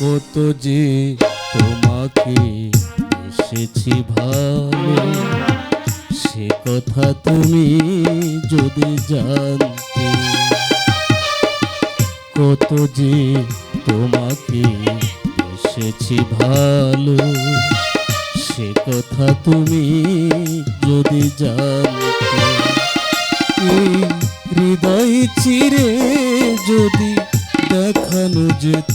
কত যে তোমাকে এসেছি ভালো সে কথা তুমি যদি জানতে, কত যে তোমাকে এসেছি ভালো। সে কথা তুমি যদি জানতে হৃদয় চিরে যদি দেখানো যেত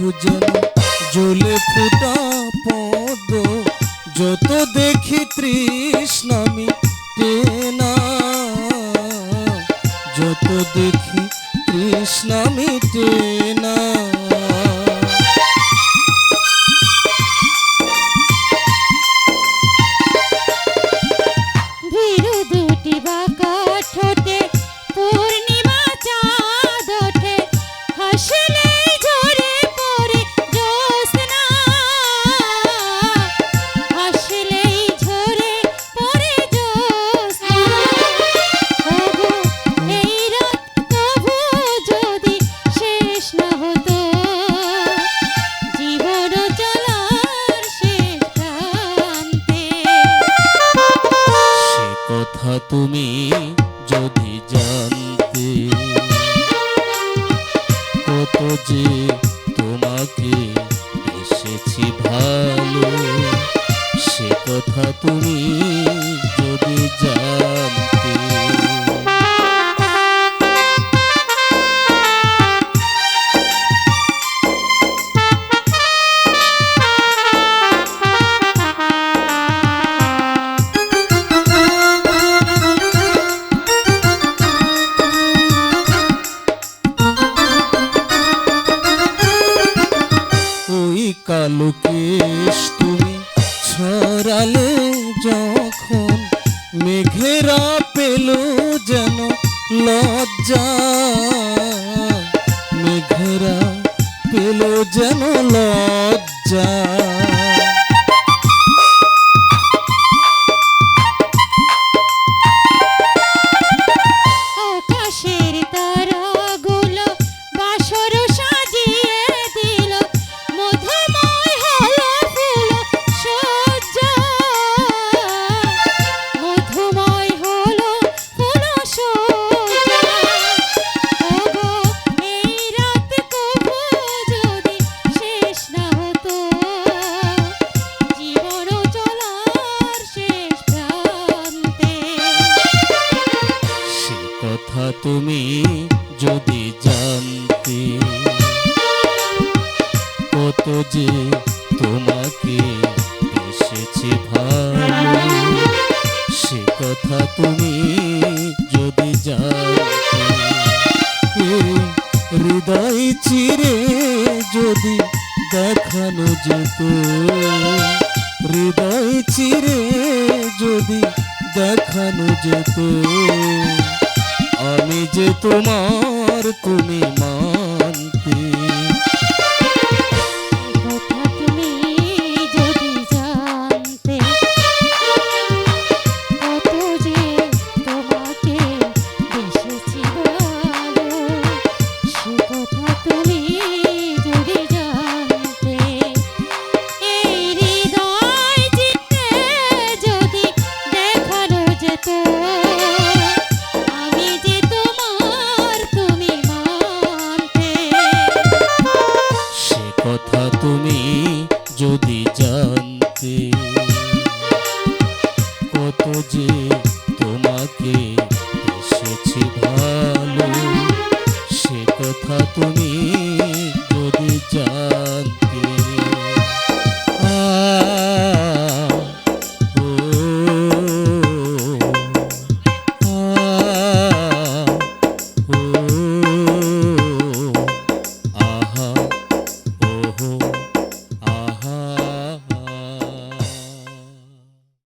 চোখ জলে ফুটা পদ। যত দেখি তৃষ্ণামি টেনা যত দেখি তৃষ্ণামি টেনা কত যে তোমাকে এসেছি ভালো সে কথা তুমি যদি জানতে ওই কালো কেশ তুমি। ছড়ালে যখন মেঘেরা পেল যেন লজ্জা। মেঘেরা পেল যেন লজ্জা তোমাকে এসেছে ভালো সে কথা তুমি যদি জানতে, হৃদয় চিরে যদি দেখানো যেত, হৃদয় চিরে যদি দেখানো যেত, আমি যে তোমার তুমি মানতে যে